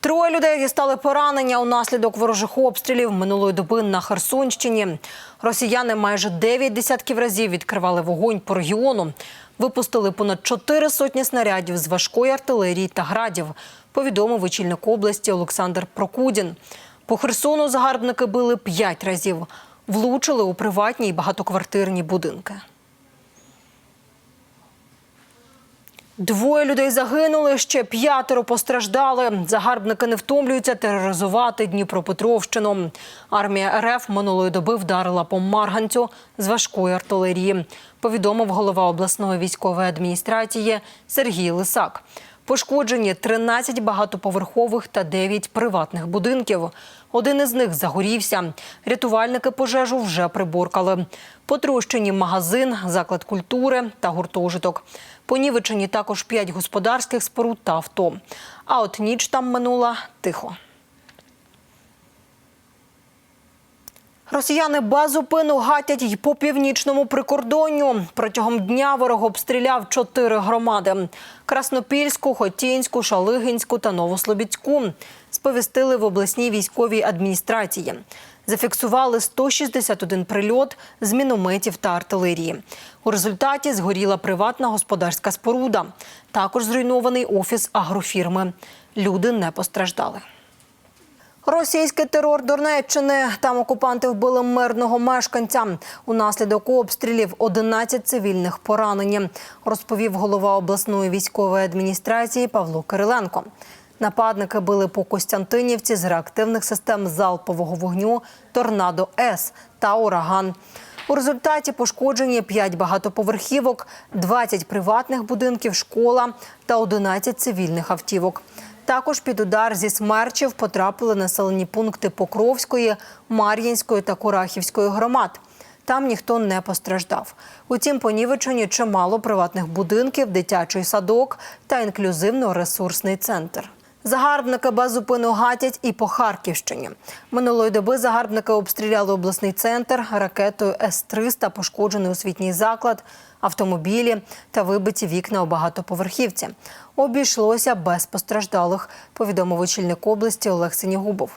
Троє людей дістали поранення унаслідок ворожих обстрілів минулої доби на Херсонщині. Росіяни майже дев'ять десятків разів відкривали вогонь по регіону. Випустили понад чотири сотні снарядів з важкої артилерії та градів. Повідомив очільник області Олександр Прокудін. По Херсону загарбники били п'ять разів. Влучили у приватні і багатоквартирні будинки. Двоє людей загинули, ще п'ятеро постраждали. Загарбники не втомлюються тероризувати Дніпропетровщину. Армія РФ минулої доби вдарила по Марганцю з важкої артилерії. Повідомив голова обласної військової адміністрації Сергій Лисак. Пошкоджені 13 багатоповерхових та 9 приватних будинків. Один із них загорівся. Рятувальники пожежу вже приборкали. Потрощені магазин, заклад культури та гуртожиток. Понівечені також 5 господарських споруд та авто. А от ніч там минула тихо. Росіяни без зупину гатять й по північному прикордонню. Протягом дня ворог обстріляв чотири громади: Краснопільську, Хотінську, Шалигинську та Новослобідську. Сповістили в обласній військовій адміністрації. Зафіксували 161 прильот з мінометів та артилерії. У результаті згоріла приватна господарська споруда. Також зруйнований офіс агрофірми. Люди не постраждали. Російський терор Донеччини. Там окупанти вбили мирного мешканця. Унаслідок обстрілів 11 цивільних поранені, розповів голова обласної військової адміністрації Павло Кириленко. Нападники били по Костянтинівці з реактивних систем залпового вогню Торнадо С та Ураган. У результаті пошкоджені 5 багатоповерхівок, 20 приватних будинків, школа та 11 цивільних автівок. Також під удар зі смерчів потрапили населені пункти Покровської, Мар'їнської та Курахівської громад. Там ніхто не постраждав. Утім, понівечені чимало приватних будинків, дитячий садок та інклюзивно-ресурсний центр. Загарбники без зупину гатять і по Харківщині. Минулої доби загарбники обстріляли обласний центр ракетою С-300, пошкоджений освітній заклад, автомобілі та вибиті вікна у багатоповерхівці. Обійшлося без постраждалих, повідомив очільник області Олег Синігубов.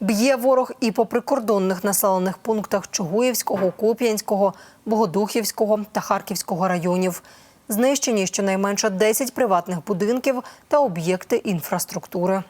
Б'є ворог і по прикордонних населених пунктах Чугуївського, Куп'янського, Богодухівського та Харківського районів. Знищені щонайменше 10 приватних будинків та об'єкти інфраструктури.